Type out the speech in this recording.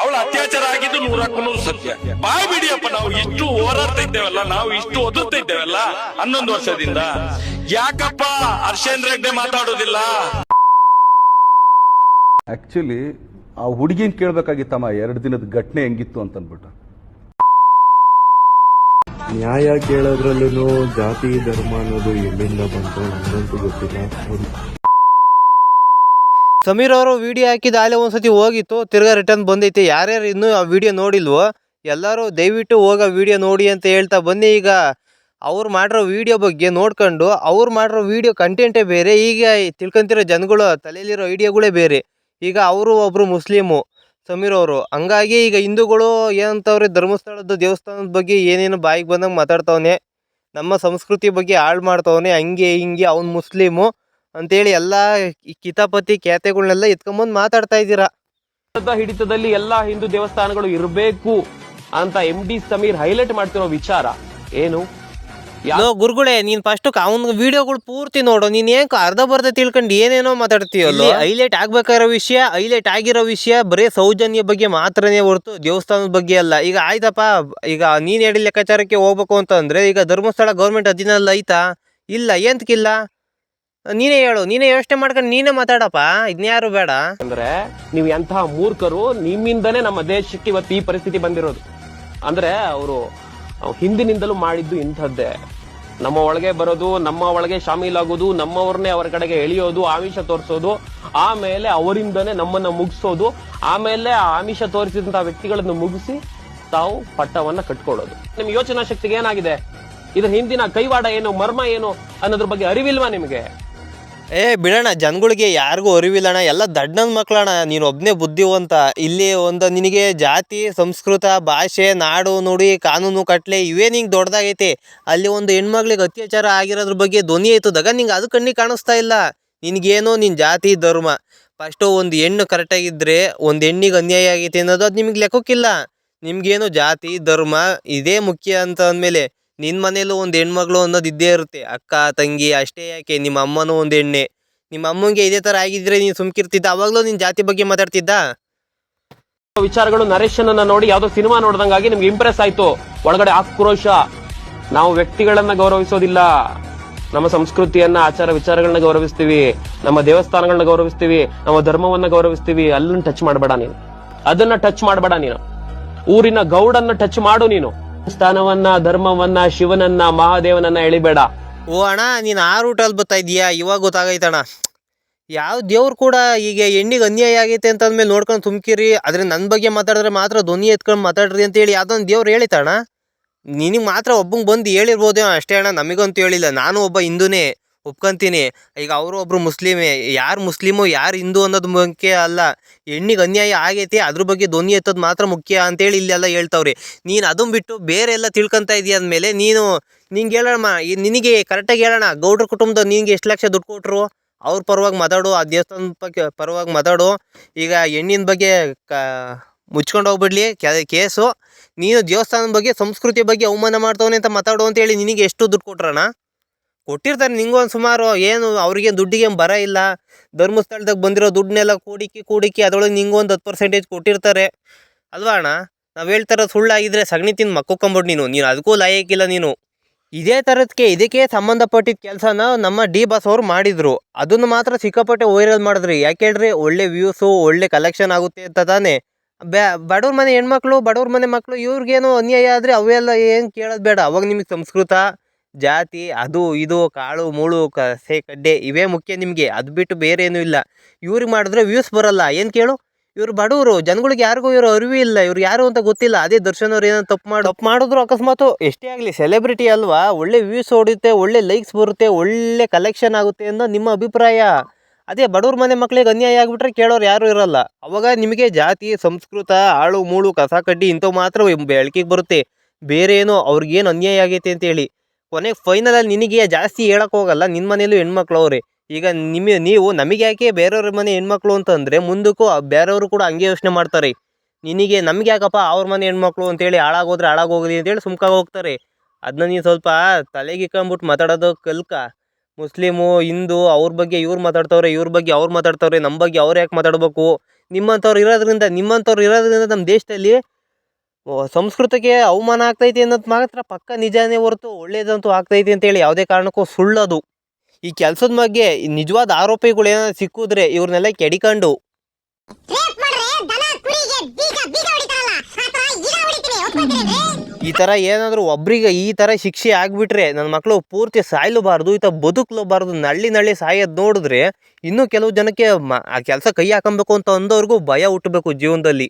ಅವಳ ಅತ್ಯಾಚಾರ ಆಗಿದ್ದು ನೂರಕ್ಕೂ ನೂರು ಸತ್ಯ. ಬಾಯ್ ಬಿಡಿಯಪ್ಪ ನಾವು ಇಷ್ಟು ಹೋರಾಡ್ತಾ ಇದ್ದೇವಲ್ಲ ನಾವು ಇಷ್ಟು ಓದುತ್ತಾ ಇದ್ದೇವಲ್ಲ ಹನ್ನೊಂದು ವರ್ಷದಿಂದ. ಯಾಕಪ್ಪ ಹರ್ಷೇಂದ್ರ ಹೆಗ್ಡೆ ಮಾತಾಡೋದಿಲ್ಲ? ಆಕ್ಚುಲಿ ಆ ಹುಡುಗಿನ ಕೇಳ್ಬೇಕಾಗಿತ್ತಮ್ಮ ಎರಡು ದಿನದ ಘಟನೆ ಹೆಂಗಿತ್ತು ಅಂತ ಅಂದ್ಬಿಟ್ಟು ನ್ಯಾಯ ಕೇಳೋದ್ರಲ್ಲೂ ಜಾತಿ ಧರ್ಮ ಅನ್ನೋದು ಎಲ್ಲಿಂದ ಬಂತು ನನಗಂತೂ ಗೊತ್ತಿಲ್ಲ. ಸಮೀರ್ ಅವರು ವಿಡಿಯೋ ಹಾಕಿದ ಆಲೆ ಒಂದ್ಸತಿ ಹೋಗಿತ್ತು, ತಿರ್ಗಾ ರಿಟರ್ನ್ ಬಂದೈತೆ. ಯಾರ್ಯಾರು ಇನ್ನೂ ಆ ವಿಡಿಯೋ ನೋಡಿಲ್ವೋ, ಎಲ್ಲರೂ ದಯವಿಟ್ಟು ಹೋಗ ವಿಡಿಯೋ ನೋಡಿ ಅಂತ ಹೇಳ್ತಾ ಬನ್ನಿ. ಈಗ ಅವ್ರು ಮಾಡಿರೋ ವಿಡಿಯೋ ಬಗ್ಗೆ ನೋಡ್ಕೊಂಡು, ಅವ್ರು ಮಾಡಿರೋ ವಿಡಿಯೋ ಕಂಟೆಂಟೇ ಬೇರೆ, ಈಗ ತಿಳ್ಕೊಂತಿರೋ ಜನಗಳು ತಲೆಯಲ್ಲಿರೋ ಐಡಿಯಾಗಳೇ ಬೇರೆ. ಈಗ ಅವರು ಒಬ್ಬರು ಮುಸ್ಲಿಮು, ಸಮೀರ್ ಅವರು. ಹಂಗಾಗಿ ಈಗ ಹಿಂದೂಗಳು ಏನಂತವ್ರೆ ಧರ್ಮಸ್ಥಳದ ದೇವಸ್ಥಾನದ ಬಗ್ಗೆ ಏನೇನು ಬಾಯಿಗೆ ಬಂದಂಗೆ ಮಾತಾಡ್ತವನೆ. ನಮ್ಮ ಸಂಸ್ಕೃತಿ ಬಗ್ಗೆ ಹಾಳು ಮಾಡ್ತವನೆ. ಹಂಗೆ ಹಿಂಗೆ ಅವ್ನು ಮುಸ್ಲಿಮು. ಅಂತೇಳಿ ಎಲ್ಲ ಈ ಕಿತಾಪತಿ ಖ್ಯಾತೆಗಳನ್ನೆಲ್ಲ ಎತ್ಕೊಂಬಂದು ಮಾತಾಡ್ತಾ ಇದ್ದೀರಾ? ಹಿಡಿತದಲ್ಲಿ ಎಲ್ಲಾ ಹಿಂದೂ ದೇವಸ್ಥಾನಗಳು ಇರಬೇಕು ಅಂತ ಎಂ ಡಿ ಸಮೀರ್ ಹೈಲೈಟ್ ಮಾಡ್ತಿರೋ ವಿಚಾರ ಏನು? ಯೋ ಗುರುಗಳೇ ನೀನ್ ಫಸ್ಟ್ ಅವ್ನ ವಿಡಿಯೋಗಳು ಪೂರ್ತಿ ನೋಡು. ನೀನ್ ಏನ್ ಅರ್ಧ ಬರ್ಧ ತಿಳ್ಕೊಂಡು ಏನೇನೋ ಮಾತಾಡ್ತೀಯಲ್ಲ ಹೈಲೈಟ್ ಆಗ್ಬೇಕಾಗಿರೋ ವಿಷಯ ಹೈಲೈಟ್ ಆಗಿರೋ ವಿಷಯ ಬರೀ ಸೌಜನ್ಯ ಬಗ್ಗೆ ಮಾತ್ರನೇ ಹೊರತು ದೇವಸ್ಥಾನದ ಬಗ್ಗೆ ಅಲ್ಲ. ಈಗ ಆಯ್ತಪ್ಪ ಈಗ ನೀನ್ ಹೇಳಿ ಲೆಕ್ಕಾಚಾರಕ್ಕೆ ಹೋಗ್ಬೇಕು ಅಂತಂದ್ರೆ ಈಗ ಧರ್ಮಸ್ಥಳ ಗೌರ್ಮೆಂಟ್ ಅಧೀನಲ್ಲಿ ಐತಾ? ಇಲ್ಲ ಏಂತಕ್ಕಿಲ್ಲ ನೀನೇ ಹೇಳು, ನೀನೇ ಯೋಚನೆ ಮಾಡ್ಕೊಂಡು ನೀನೇ ಮಾತಾಡಪ್ಪ. ಇದ್ನ್ಯಾರು ಬೇಡ. ಅಂದ್ರೆ ನೀವು ಎಂತಹ ಮೂರ್ಖರು, ನಿಮ್ಮಿಂದನೇ ನಮ್ಮ ದೇಶಕ್ಕೆ ಇವತ್ತು ಈ ಪರಿಸ್ಥಿತಿ ಬಂದಿರೋದು. ಅಂದ್ರೆ ಅವರು ಹಿಂದಿನಿಂದಲೂ ಮಾಡಿದ್ದು ಇಂಥದ್ದೇ. ನಮ್ಮ ಒಳಗೆ ಬರೋದು, ನಮ್ಮ ಒಳಗೆ ಶಾಮೀಲಾಗೋದು, ನಮ್ಮವ್ರನ್ನೇ ಅವರ ಕಡೆಗೆ ಎಳೆಯೋದು, ಆಮಿಷ ತೋರಿಸೋದು, ಆಮೇಲೆ ಅವರಿಂದನೇ ನಮ್ಮನ್ನ ಮುಗಿಸೋದು, ಆಮೇಲೆ ಆ ಆಮಿಷ ತೋರಿಸಿದಂತಹ ವ್ಯಕ್ತಿಗಳನ್ನು ಮುಗಿಸಿ ತಾವು ಪಟ್ಟವನ್ನ ಕಟ್ಕೊಳ್ಳೋದು. ನಿಮ್ ಯೋಚನಾ ಶಕ್ತಿಗೆ ಏನಾಗಿದೆ? ಇದ್ರ ಹಿಂದಿನ ಕೈವಾಡ ಏನು, ಮರ್ಮ ಏನು ಅನ್ನೋದ್ರ ಬಗ್ಗೆ ಅರಿವಿಲ್ವಾ ನಿಮಗೆ? ಏ ಬಿಡೋಣ ಜನಗಳಿಗೆ ಯಾರಿಗೂ ಅರಿವಿಲ್ಲಣ್ಣ. ಎಲ್ಲ ದಡ್ಡನ ಮಕ್ಕಳಣ್ಣ ನೀನು ಒಬ್ಬನೇ ಬುದ್ಧಿವಂತ. ಇಲ್ಲಿ ಒಂದು ನಿನಗೆ ಜಾತಿ, ಸಂಸ್ಕೃತ, ಭಾಷೆ, ನಾಡು, ನುಡಿ, ಕಾನೂನು, ಕಟ್ಲೆ ಇವೇ ನಿಂಗೆ ದೊಡ್ಡದಾಗೈತಿ? ಅಲ್ಲಿ ಒಂದು ಹೆಣ್ಮಗ್ಳಿಗೆ ಅತ್ಯಾಚಾರ ಆಗಿರೋದ್ರ ಬಗ್ಗೆ ಧ್ವನಿ ಆಯ್ತದಾಗ ನಿಂಗೆ ಅದು ಕಣ್ಣಿಗೆ ಕಾಣಿಸ್ತಾ ಇಲ್ಲ. ನಿನಗೇನೋ ನಿನ್ನ ಜಾತಿ, ಧರ್ಮ. ಫಸ್ಟು ಒಂದು ಹೆಣ್ಣು ಕರೆಕ್ಟಾಗಿದ್ದರೆ ಒಂದು ಹೆಣ್ಣಿಗೆ ಅನ್ಯಾಯ ಆಗೈತೆ ಅನ್ನೋದು ಅದು ನಿಮಗೆ ಲೆಕ್ಕಕ್ಕಿಲ್ಲ. ನಿಮಗೇನು ಜಾತಿ, ಧರ್ಮ, ಇದೇ ಮುಖ್ಯ ಅಂತ ಅಂದಮೇಲೆ ನಿನ್ನ ಮನೇಲೂ ಒಂದು ಹೆಣ್ಮಗಳು ಅನ್ನೋದು ಇದ್ದೇ ಇರುತ್ತೆ. ಅಕ್ಕ, ತಂಗಿ, ಅಷ್ಟೇ ಯಾಕೆ? ನಿಮ್ಮ ಅಮ್ಮನೂ ಒಂದು ಹೆಣ್ಣೆ. ನಿಮ್ಮ ಅಮ್ಮಂಗೆ ಇದೇ ಥರ ಆಗಿದ್ರೆ ನೀನು ಸುಮ್ಕಿರ್ತಿದ್ದ? ಅವಾಗಲೂ ನಿನ್ನ ಜಾತಿ ಬಗ್ಗೆ ಮಾತಾಡ್ತಿದ್ದ? ವಿಚಾರಗಳು ನರೇಶ್ ನೋಡಿ ಯಾವ್ದೋ ಸಿನಿಮಾ ನೋಡ್ದಂಗಾಗಿ ನಿಮ್ಗೆ ಇಂಪ್ರೆಸ್ ಆಯ್ತು. ಒಳಗಡೆ ಆಕ್ರೋಶ. ನಾವು ವ್ಯಕ್ತಿಗಳನ್ನ ಗೌರವಿಸೋದಿಲ್ಲ. ನಮ್ಮ ಸಂಸ್ಕೃತಿಯನ್ನ, ಆಚಾರ ವಿಚಾರಗಳನ್ನ ಗೌರವಿಸ್ತೀವಿ. ನಮ್ಮ ದೇವಸ್ಥಾನಗಳನ್ನ ಗೌರವಿಸ್ತೀವಿ. ನಮ್ಮ ಧರ್ಮವನ್ನ ಗೌರವಿಸ್ತೀವಿ. ಅಲ್ಲನ್ನ ಟಚ್ ಮಾಡಬೇಡ ನೀನು. ಅದನ್ನ ಟಚ್ ಮಾಡಬೇಡ ನೀನು. ಊರಿನ ಗೌಡನ್ನ ಟಚ್ ಮಾಡು ನೀನು. ಸ್ಥಾನವನ್ನ ಧರ್ಮವನ್ನ, ಶಿವನನ್ನ, ಮಹಾದೇವನನ್ನ ಎಳಿಬೇಡ. ಓ ಅಣ್ಣ, ನೀನು ಆ ರೂಟಲ್ಲಿ ಬರ್ತಾ ಇದೀಯಾ ಇವಾಗ ಗೊತ್ತಾಗೈತಣ್ಣ. ಯಾವ ದೇವ್ರು ಕೂಡ ಈಗ ಹೆಣ್ಣಿಗೆ ಅನ್ಯಾಯ ಆಗೈತೆ ಅಂತ ಅಂದ್ಮೇಲೆ ನೋಡ್ಕೊಂಡು ತುಮಕಿರಿ ಆದ್ರೆ ನನ್ನ ಬಗ್ಗೆ ಮಾತಾಡಿದ್ರೆ ಮಾತ್ರ ಧ್ವನಿ ಎತ್ಕೊಂಡು ಮಾತಾಡ್ರಿ ಅಂತ ಹೇಳಿ ಯಾವ್ದೊಂದು ದೇವ್ರು ಹೇಳಿತಣ್ಣ ನಿನಗೆ ಮಾತ್ರ ಒಬ್ಬಂಗೆ ಬಂದು ಹೇಳಿರ್ಬೋದೇ ಅಷ್ಟೇ ಅಣ್ಣ. ನಮಗಂತೂ ಹೇಳಿಲ್ಲ. ನಾನು ಒಬ್ಬ ಹಿಂದೂನೇ. ಒಪ್ಕೊಂತೀನಿ. ಈಗ ಅವರು ಒಬ್ಬರು ಮುಸ್ಲಿಮೇ, ಯಾರು ಮುಸ್ಲಿಮು, ಯಾರು ಹಿಂದೂ ಅನ್ನೋದು ಮುಖ್ಯ ಅಲ್ಲ. ಹೆಣ್ಣಿಗೆ ಅನ್ಯಾಯ ಆಗೈತಿ, ಅದ್ರ ಬಗ್ಗೆ ಧ್ವನಿ ಎತ್ತೋದು ಮಾತ್ರ ಮುಖ್ಯ ಅಂತೇಳಿ ಇಲ್ಲೆಲ್ಲ ಹೇಳ್ತಾವ್ರಿ. ನೀನು ಅದನ್ನು ಬಿಟ್ಟು ಬೇರೆ ಎಲ್ಲ ತಿಳ್ಕೊತ ಇದೀಯ ಅಂದಮೇಲೆ ನೀನು, ನಿಂಗೆ ಹೇಳಮ್ಮ ಈ ನಿನಗೆ ಕರೆಕ್ಟಾಗಿ ಹೇಳೋಣ. ಗೌಡ್ರ ಕುಟುಂಬದ ನಿನಗೆ ಎಷ್ಟು ಲಕ್ಷ ದುಡ್ಡು ಕೊಟ್ಟರು ಅವ್ರ ಪರವಾಗಿ ಮಾತಾಡು, ಆ ದೇವಸ್ಥಾನದ ಬಗ್ಗೆ ಪರವಾಗಿ ಮಾತಾಡು. ಈಗ ಹೆಣ್ಣಿನ ಬಗ್ಗೆ ಕ, ಮುಚ್ಕೊಂಡು ಹೋಗ್ಬಿಡ್ಲಿ ಕೇಸು. ನೀನು ದೇವಸ್ಥಾನದ ಬಗ್ಗೆ, ಸಂಸ್ಕೃತಿ ಬಗ್ಗೆ ಅವಮಾನ ಮಾಡ್ತವನೆ ಅಂತ ಮಾತಾಡು ಅಂತೇಳಿ ನಿನಗೆ ಎಷ್ಟು ದುಡ್ಡು ಕೊಟ್ರಣ್ಣ? ಕೊಟ್ಟಿರ್ತಾರೆ ನಿಂಗೊಂದು ಸುಮಾರು, ಏನು ಅವ್ರಿಗೆ ದುಡ್ಡಿಗೆ ಬರ ಇಲ್ಲ. ಧರ್ಮಸ್ಥಳದಾಗ ಬಂದಿರೋ ದುಡ್ಡನ್ನೆಲ್ಲ ಕೂಡಿಕ್ಕಿ ಕೂಡಿಕ್ಕಿ ಅದರೊಳಗೆ ನಿಂಗೊಂದು ಹತ್ತು ಪರ್ಸೆಂಟೇಜ್ ಕೊಟ್ಟಿರ್ತಾರೆ. ಅಲ್ವಾ ಅಣ್ಣ? ನಾವು ಹೇಳ್ತಾರ ಸುಳ್ಳಾಗಿದ್ರೆ ಸಗಣಿ ತಿಂದು ಮಕ್ಕೊಂಬಿಡು ನೀನು. ನೀನು ಅದಕ್ಕೂ ಲಾಯಕ್ಕಿಲ್ಲ ನೀನು. ಇದೇ ಥರದಕ್ಕೆ ಇದಕ್ಕೆ ಸಂಬಂಧಪಟ್ಟಿದ್ದ ಕೆಲಸನ ನಮ್ಮ ಡಿ ಬಾಸ್ ಅವರು ಮಾಡಿದರು. ಅದನ್ನು ಮಾತ್ರ ಸಿಕ್ಕಾಪಟ್ಟೆ ವೈರಲ್ ಮಾಡಿದ್ರಿ. ಯಾಕೆ ಹೇಳ್ರಿ? ಒಳ್ಳೆ ವ್ಯೂಸು, ಒಳ್ಳೆ ಕಲೆಕ್ಷನ್ ಆಗುತ್ತೆ ಅಂತ ತಾನೇ. ಬ್ಯಾ, ಬಡವ್ರ ಮನೆ ಹೆಣ್ಮಕ್ಳು, ಬಡವ್ರ ಮನೆ ಮಕ್ಕಳು ಇವ್ರಿಗೇನು ಅನ್ಯಾಯ ಆದರೆ ಅವೆಲ್ಲ ಏನು ಕೇಳೋದು ಬೇಡ. ಅವಾಗ ನಿಮಗೆ ಸಂಸ್ಕೃತ ಜಾತಿ, ಅದು, ಇದು, ಕಾಳು, ಮೂಳು ಕಸೆ ಕಡ್ಡೆ ಇವೇ ಮುಖ್ಯ ನಿಮಗೆ. ಅದು ಬಿಟ್ಟು ಬೇರೆ ಏನೂ ಇಲ್ಲ. ಇವ್ರಿಗೆ ಮಾಡಿದ್ರೆ ವ್ಯೂಸ್ ಬರಲ್ಲ. ಏನು ಕೇಳು? ಇವ್ರು ಬಡವರು. ಜನಗಳಿಗೆ ಯಾರಿಗೂ ಇವರು ಅರಿವು ಇಲ್ಲ. ಇವ್ರು ಯಾರು ಅಂತ ಗೊತ್ತಿಲ್ಲ. ಅದೇ ದರ್ಶನ್ ಅವ್ರು ಏನೋ ತಪ್ಪು ಮಾಡಿ, ತಪ್ಪು ಮಾಡಿದ್ರು ಅಕಸ್ಮಾತು ಎಷ್ಟೇ ಆಗಲಿ ಸೆಲೆಬ್ರಿಟಿ ಅಲ್ವಾ? ಒಳ್ಳೆ ವ್ಯೂಸ್ ಓಡುತ್ತೆ, ಒಳ್ಳೆ ಲೈಕ್ಸ್ ಬರುತ್ತೆ, ಒಳ್ಳೆ ಕಲೆಕ್ಷನ್ ಆಗುತ್ತೆ ಅನ್ನೋ ನಿಮ್ಮ ಅಭಿಪ್ರಾಯ. ಅದೇ ಬಡವ್ರ ಮನೆ ಮಕ್ಕಳಿಗೆ ಅನ್ಯಾಯ ಆಗಿಬಿಟ್ರೆ ಕೇಳೋರು ಯಾರೂ ಇರಲ್ಲ. ಅವಾಗ ನಿಮಗೆ ಜಾತಿ, ಸಂಸ್ಕೃತ, ಆಳು, ಮೂಳು, ಕಸ, ಕಡ್ಡಿ ಇಂಥವು ಮಾತ್ರ ಬೆಳಕಿಗೆ ಬರುತ್ತೆ. ಬೇರೆ ಏನೋ ಅವ್ರಿಗೇನು ಅನ್ಯಾಯ ಆಗೈತೆ ಅಂತೇಳಿ. ಕೊನೆಗೆ ಫೈನಲಲ್ಲಿ ನಿನಗೆ ಜಾಸ್ತಿ ಹೇಳಕ್ ಹೋಗಲ್ಲ ನಿನ್ನ ಮನೇಲೂ ಹೆಣ್ಮಕ್ಳು ಅವ್ರೆ. ಈಗ ನಿಮ್ಮ ನೀವು ನಮಗೆ ಯಾಕೆ ಬೇರೆಯವ್ರ ಮನೆ ಹೆಣ್ಮಕ್ಳು ಅಂತಂದರೆ ಮುಂದಕ್ಕೂ ಬೇರೆಯವರು ಕೂಡ ಹಂಗೆ ಯೋಚನೆ ಮಾಡ್ತಾರೆ. ನಿನಗೆ ನಮ್ಗೆ ಯಾಕಪ್ಪ ಅವ್ರ ಮನೆ ಹೆಣ್ಮಕ್ಳು ಅಂತೇಳಿ ಹಾಳಾಗೋದ್ರೆ ಹಾಳಾಗೋಗಲಿ ಅಂತೇಳಿ ಸುಮ್ಕಾಗ ಹೋಗ್ತಾರೆ. ಅದನ್ನ ನೀನು ಸ್ವಲ್ಪ ತಲೆಗೆ ಇಕ್ಕೊಂಬಿಟ್ಟು ಮಾತಾಡೋದು ಕಲ್ಕ. ಮುಸ್ಲಿಮು, ಹಿಂದೂ ಅವ್ರ ಬಗ್ಗೆ ಇವ್ರು ಮಾತಾಡ್ತವ್ರೆ, ಇವ್ರ ಬಗ್ಗೆ ಅವ್ರು ಮಾತಾಡ್ತವ್ರೆ ನಮ್ಮ ಬಗ್ಗೆ ಅವ್ರು ಯಾಕೆ ಮಾತಾಡ್ಬೇಕು? ನಿಮ್ಮಂಥವ್ರು ಇರೋದ್ರಿಂದ ನಿಮ್ಮಂಥವ್ರು ಇರೋದ್ರಿಂದ ನಮ್ಮ ದೇಶದಲ್ಲಿ ಸಂಸ್ಕೃತಿಗೆ ಅವಮಾನ ಆಗ್ತೈತಿ ಅನ್ನೋದು ಮಾತ್ರ ಪಕ್ಕ ನಿಜಾನೇ ಹೊರತು ಒಳ್ಳೇದಂತೂ ಆಗ್ತೈತಿ ಅಂತೇಳಿ ಯಾವುದೇ ಕಾರಣಕ್ಕೂ ಸುಳ್ಳದು. ಈ ಕೆಲಸದ ಬಗ್ಗೆ ನಿಜವಾದ ಆರೋಪಿಗಳು ಏನಾದ್ರು ಸಿಕ್ಕಿದ್ರೆ ಇವ್ರನ್ನೆಲ್ಲ ಕೆಡಿಕೊಂಡು. ಈ ತರ ಥರ ಏನಾದರೂ ಒಬ್ರಿಗೆ ಈ ಥರ ಶಿಕ್ಷೆ ಆಗಿಬಿಟ್ರೆ ನನ್ನ ಮಕ್ಕಳು ಪೂರ್ತಿ ಸಾಯ್ಲಬಾರ್ದು ಈ ಥರ ಬದುಕಲೂಬಾರ್ದು ನಳ್ಳಿ ನಳ್ಳಿ ಸಾಯೋದು ನೋಡಿದ್ರೆ ಇನ್ನೂ ಕೆಲವು ಜನಕ್ಕೆ ಮ ಆ ಕೆಲಸ ಕೈ ಹಾಕೊಬೇಕು ಅಂತ ಅಂದವ್ರಿಗೂ ಭಯ ಹುಟ್ಟಬೇಕು ಜೀವನದಲ್ಲಿ.